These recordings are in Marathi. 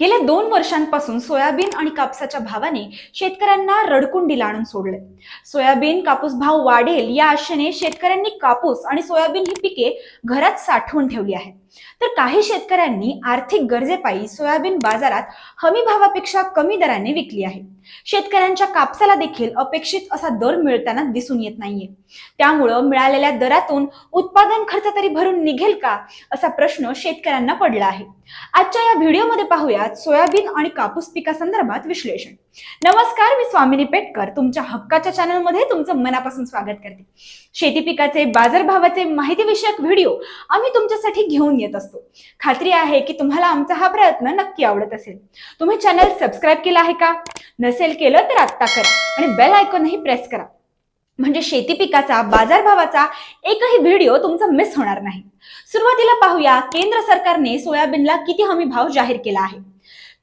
गेल्या दोन वर्षांपासून सोयाबीन आणि कापसाच्या भावाने शेतकऱ्यांना रडकुंडीला आणून सोडले. सोयाबीन कापूस भाव वाढेल या आशेने शेतकऱ्यांनी कापूस आणि सोयाबीन ही पिके घरात साठवून ठेवली आहेत. तर काही शेतकऱ्यांनी आर्थिक गरजेपायी सोयाबीन बाजारात हमी भावापेक्षा कमी दराने विकली आहे. शेतकऱ्यांच्या कापसाला देखील अपेक्षित असा दर मिळताना दिसून येत नाहीये. त्यामुळं मिळालेल्या दरातून उत्पादन खर्च तरी भरून निघेल का असा प्रश्न शेतकऱ्यांना पडला आहे. आजच्या या व्हिडिओमध्ये पाहूयात सोयाबीन आणि कापूस पिकासंदर्भात विश्लेषण. नमस्कार मी स्वामिनी पेटकर. तुमच्या हक्काच्या चॅनलमध्ये तुमचं मनापासून स्वागत करते. शेती पिकाचे बाजारभावाचे माहिती विषयक व्हिडिओ आम्ही तुमच्यासाठी घेऊन येत असतो. खात्री आहे की तुम्हाला आमचा हा प्रयत्न नक्की आवडत असेल. तुम्ही चॅनल सबस्क्राईब केला आहे का? नसेल केलं तर आत्ता करा आणि बेल आयकॉनही प्रेस करा. म्हणजे शेती पिकाचा बाजारभावाचा एकही व्हिडिओ तुमचा मिस होणार नाही. सुरुवातीला पाहूया केंद्र सरकारने सोयाबीनला किती हमी भाव जाहीर केला आहे?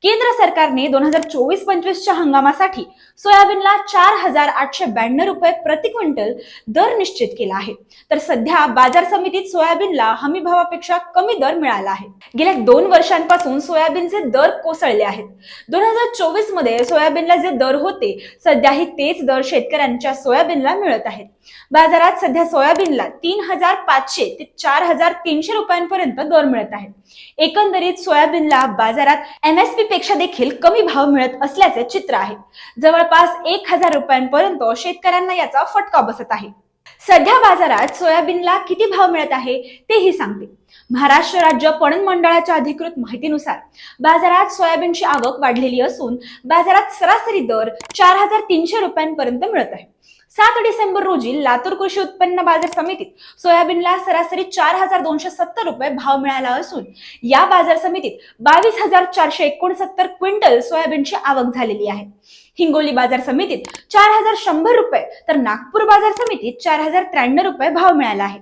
केंद्र सरकारने दोन हजार चोवीस पंचवीसच्या हंगामासाठी सोयाबीनला चार हजार आठशे ब्याण्णव रुपये प्रति क्विंटल दर निश्चित केला आहे. तर सध्या बाजार समितीत सोयाबीनला हमी भावापेक्षा कमी दर मिळाला आहे. गेल्या दोन वर्षांपासून सोयाबीनचे दर कोसळले आहेत. दोन हजार चोवीसमध्ये सोयाबीनला जे दर होते सध्याही तेच दर शेतकऱ्यांच्या सोयाबीनला मिळत आहेत. बाजारात सध्या सोयाबीनला तीन हजार पाचशे ते चार हजार तीनशे रुपयांपर्यंत दर मिळत आहेत. एकंदरीत सोयाबीनला बाजारात एमएसपी पेक्षा देखील कमी भाव मिळत असल्याचे चित्र आहे. जवळपास एक हजार रुपयांपर्यंत शेतकऱ्यांना याचा फटका बसत आहे. सध्या बाजारात सोयाबीनला किती भाव मिळत आहे तेही सांगते. महाराष्ट्र राज्य पणन मंडळाच्या अधिकृत माहितीनुसार बाजारात सोयाबीनची आवक वाढलेली असून बाजारात सरासरी दर चार हजार तीनशे रुपयांपर्यंत मिळत आहे. सात डिसेंबर रोजी लातूर कृषी उत्पन्न बाजार समितीत सोयाबीनला सरासरी चार हजार दोनशे सत्तर रुपये भाव मिळाला असून या बाजार समितीत बावीस हजार चारशे एकोणसत्तर क्विंटल सोयाबीनची आवक झालेली आहे. हिंगोली बाजार समितीत चार हजार शंभर रुपये तर नागपूर बाजार समितीत चार हजार त्र्याण्णव रुपये भाव मिळाला आहे.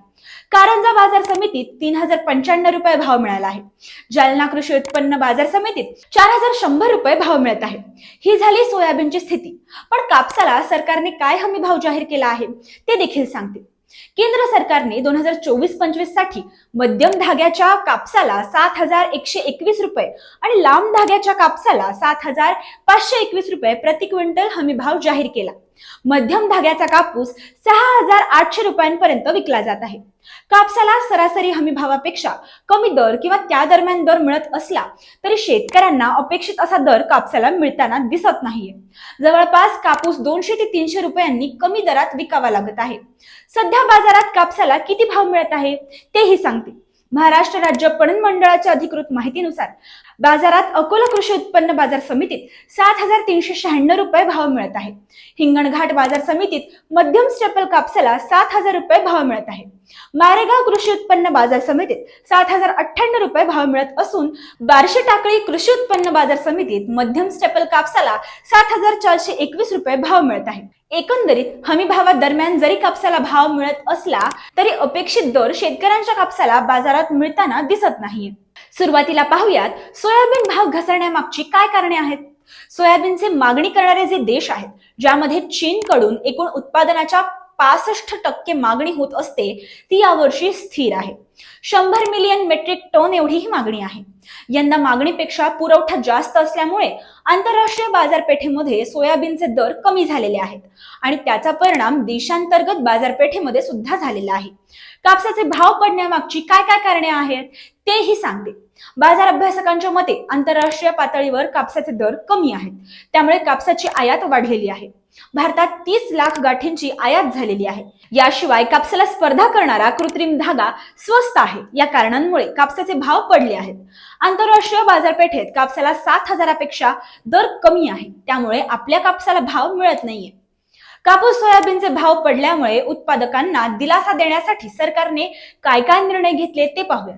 कारंजा बाजार समितीत तीन हजार पंच्याण्णव रुपये भाव मिळाला आहे. जालना कृषी उत्पन्न बाजार समितीत चार हजार शंभर रुपये भाव मिळत आहे. ही झाली सोयाबीनची स्थिती. पण कापसाला सरकारने काय हमी भाव जाहीर केला आहे ते देखील सांगते. केंद्र सरकारने दोन हजार चोवीस पंचवीससाठी मध्यम धाग्याच्या कापसाला सात हजार एकशे एकवीस रुपये आणि लांब धाग्याच्या कापसाला सात हजार पाचशे एकवीस रुपये प्रति क्विंटल हमी भाव जाहीर केला. मध्यम धाग्याचा कापूस सहा हजार आठशे रुपयांपर्यंत विकला जात आहे. कापसाला सरासरी हमी भावापेक्षा कमी दर किंवा त्या दरम्यान दर मिळत असला तरी शेतकऱ्यांना अपेक्षित असा दर कापसाला मिळताना दिसत नाहीये. जवळपास कापूस दोनशे ते तीनशे रुपयांनी कमी दरात विकावा लागत आहे. सध्या बाजारात कापसाला किती भाव मिळत आहे तेही सांगते. महाराष्ट्र राज्य पणन मंडळाच्या अधिकृत माहितीनुसार बाजारात अकोला कृषी उत्पन्न बाजार समितीत सात हजार तीनशे शहाण्णव रुपये भाव मिळत आहे. हिंगणघाट बाजार समितीत मध्यम स्टेपल कापसाला सात हजार रुपये भाव मिळत आहे. मारेगाव कृषी उत्पन्न बाजार समितीत सात हजार अठ्ठ्याण्णव रुपये भाव मिळत असून बारशे टाकळी कृषी उत्पन्न बाजार समितीत मध्यम स्टेपल कापसाला सात हजार चारशे एकवीस रुपये भाव मिळत आहे. एकंदरीत हमी दरम्यान जरी कापसाला भाव मिळत असला तरी अपेक्षित दर शेतकऱ्यांच्या कापसाला बाजारात मिळताना दिसत नाहीये सुरुवातीला पाहूयात सोयाबीन भाव घसरण्यामागची काय कारणे आहेत? सोयाबीनचे मागणी करणारे जे देश आहेत ज्यामध्ये चीनकडून एकूण उत्पादनाच्या पासष्ट टक्के मागणी होत असते ती यावर्षी स्थिर आहे. शंभर मिलियन मेट्रिक टन एवढी ही मागणी आहे. यंदा मागणीपेक्षा पुरवठा जास्त असल्यामुळे आंतरराष्ट्रीय बाजारपेठेमध्ये सोयाबीनचे दर कमी झालेले आहेत आणि त्याचा परिणाम देशांतर्गत बाजारपेठेमध्ये सुद्धा झालेला आहे. कापसाचे भाव पडण्यामागची काय काय कारणे आहेत तेही सांगते. बाजार अभ्यासकांच्या मते आंतरराष्ट्रीय पातळीवर कापसाचे दर कमी आहेत. त्यामुळे कापसाची आयात वाढलेली आहे. भारतात तीस लाख गाठींची आयात झालेली आहे. याशिवाय कापसाला स्पर्धा करणारा कृत्रिम धागा स्वस्त आहे. या कारणांमुळे कापसाचे भाव पडले आहेत. आंतरराष्ट्रीय बाजारपेठेत कापसाला सात हजारापेक्षा दर कमी आहे. त्यामुळे आपल्या कापसाला भाव मिळत नाहीये. कापूस सोयाबीनचे भाव पडल्यामुळे उत्पादकांना दिलासा देण्यासाठी सरकारने काय काय निर्णय घेतले ते पाहूया.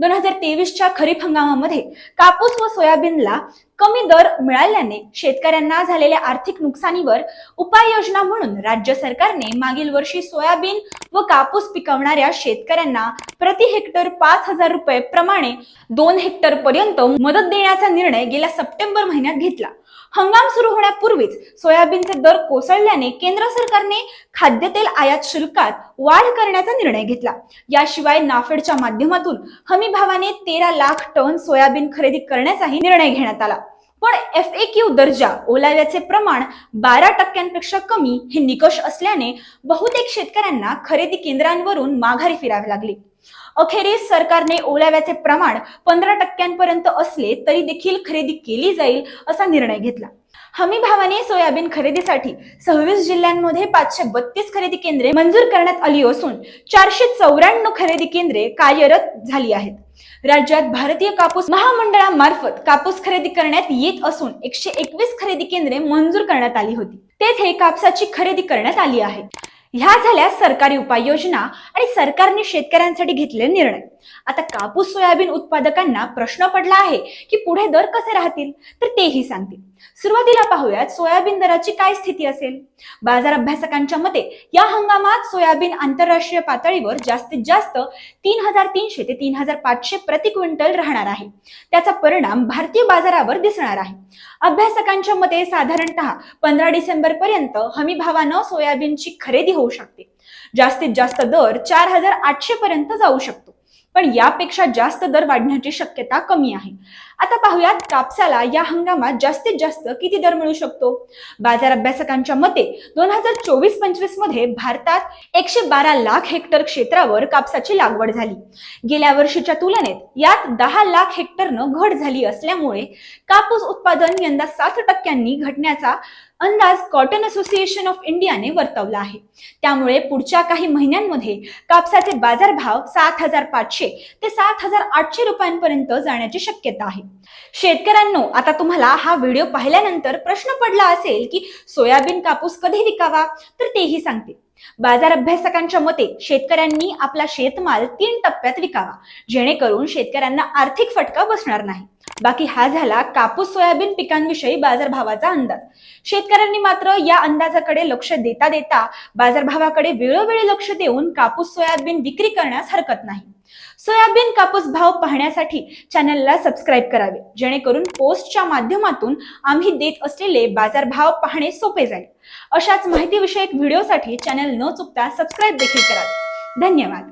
दोन हजार तेवीसच्या खरीप हंगामामध्ये कापूस व सोयाबीनला कमी दर मिळाल्याने शेतकऱ्यांना झालेल्या आर्थिक नुकसानीवर उपाययोजना म्हणून राज्य सरकारने मागील वर्षी सोयाबीन व कापूस पिकवणाऱ्या शेतकऱ्यांना प्रति हेक्टर पाच हजार रुपये प्रमाणे दोन हेक्टर पर्यंत मदत देण्याचा निर्णय गेल्या सप्टेंबर महिन्यात घेतला. हंगाम सुरू होण्यापूर्वीच सोयाबीनचे दर कोसळल्याने केंद्र सरकारने खाद्यतेल आयात शुल्कात वाढ करण्याचा निर्णय घेतला. याशिवाय नाफेडच्या माध्यमातून हमी भावाने तेरा लाख टन सोयाबीन खरेदी करण्याचाही निर्णय घेण्यात आला. पण एफ ए क्यू दर्जा ओलाव्याचे प्रमाण बारा टक्क्यांपेक्षा कमी हे निकष असल्याने बहुतेक शेतकऱ्यांना खरेदी केंद्रांवरून माघारी फिरावे लागले. अखेरीस सरकारने ओलाव्याचे प्रमाण पंधरा टक्क्यांपर्यंत असले तरी देखील खरेदी केली जाईल असा निर्णय घेतला. हमी भावाने सोयाबीन खरेदीसाठी सव्वीस जिल्ह्यांमध्ये पाचशे बत्तीस खरेदी केंद्रे मंजूर करण्यात आली असून चारशे चौऱ्याण्णव खरेदी केंद्रे कार्यरत झाली आहेत. राज्यात भारतीय कापूस महामंडळामार्फत कापूस खरेदी करण्यात येत असून एकशे एकवीस खरेदी केंद्रे मंजूर करण्यात आली होती. तेथे कापसाची खरेदी करण्यात आली आहे. ह्या झाल्या सरकारी उपाययोजना आणि सरकारने शेतकऱ्यांसाठी घेतलेले निर्णय. आता कापूस सोयाबीन उत्पादकांना प्रश्न पडला आहे की पुढे दर कसे राहतील? तर तेही सांगतील. सुरुवातीला पाहूयात सोयाबीन दराची काय स्थिती असेल? बाजार अभ्यासकांच्या मते या हंगामात सोयाबीन आंतरराष्ट्रीय पातळीवर जास्तीत जास्त तीन हजार तीनशे ते तीन हजार पाचशे प्रति क्विंटल राहणार आहे. त्याचा परिणाम भारतीय बाजारावर दिसणार आहे. अभ्यासकांच्या मते साधारणतः पंधरा डिसेंबर पर्यंत हमी भावानं सोयाबीनची खरेदी होऊ शकते. जास्तीत जास्त दर चार हजार आठशे पर्यंत जाऊ शकतो. पण यापेक्षा जास्त दर वाढण्याची शक्यता कमी आहे. आता पाहूयात कापसाला या हंगामात जास्तीत जास्त किती दर मिळू शकतो? बाजार अभ्यासकांच्या मते दोन हजार चोवीस पंचवीसमध्ये भारतात एकशे बारा लाख हेक्टर क्षेत्रावर कापसाची लागवड झाली. गेल्या वर्षीच्या तुलनेत यात दहा लाख हेक्टरनं घट झाली असल्यामुळे कापूस उत्पादन यंदा सात टक्क्यांनी घटण्याचा अंदाज कॉटन असोसिएशन ऑफ इंडियाने वर्तवला आहे. त्यामुळे पुढच्या काही महिन्यांमध्ये कापसाचे बाजारभाव सात हजार पाचशे ते सात हजार आठशे रुपयांपर्यंत जाण्याची शक्यता आहे. शेतकऱ्यांनो आता तुम्हाला हा व्हिडिओ पाहिल्यानंतर प्रश्न पडला असेल की सोयाबीन कापूस कधी विकावा? तर तेही सांगते. बाजार अभ्यासकांच्या मते शेतकऱ्यांनी आपला शेतमाल तीन टप्प्यात विकावा जेणेकरून शेतकऱ्यांना आर्थिक फटका बसणार नाही. बाकी हा झाला कापूस सोयाबीन पिकांविषयी बाजारभावाचा अंदाज. शेतकऱ्यांनी मात्र या अंदाजाकडे लक्ष देता देता बाजारभावाकडे वेळोवेळी लक्ष देऊन कापूस सोयाबीन विक्री करण्यास हरकत नाही. सोयाबीन कापूस भाव पाहण्यासाठी चॅनलला सबस्क्राईब करावे. जेणेकरून पोस्टच्या माध्यमातून आम्ही देत असलेले बाजारभाव पाहणे सोपे जाईल. अशाच माहितीविषयक व्हिडिओसाठी चॅनल न चुकता सबस्क्राईब देखील करावे. धन्यवाद.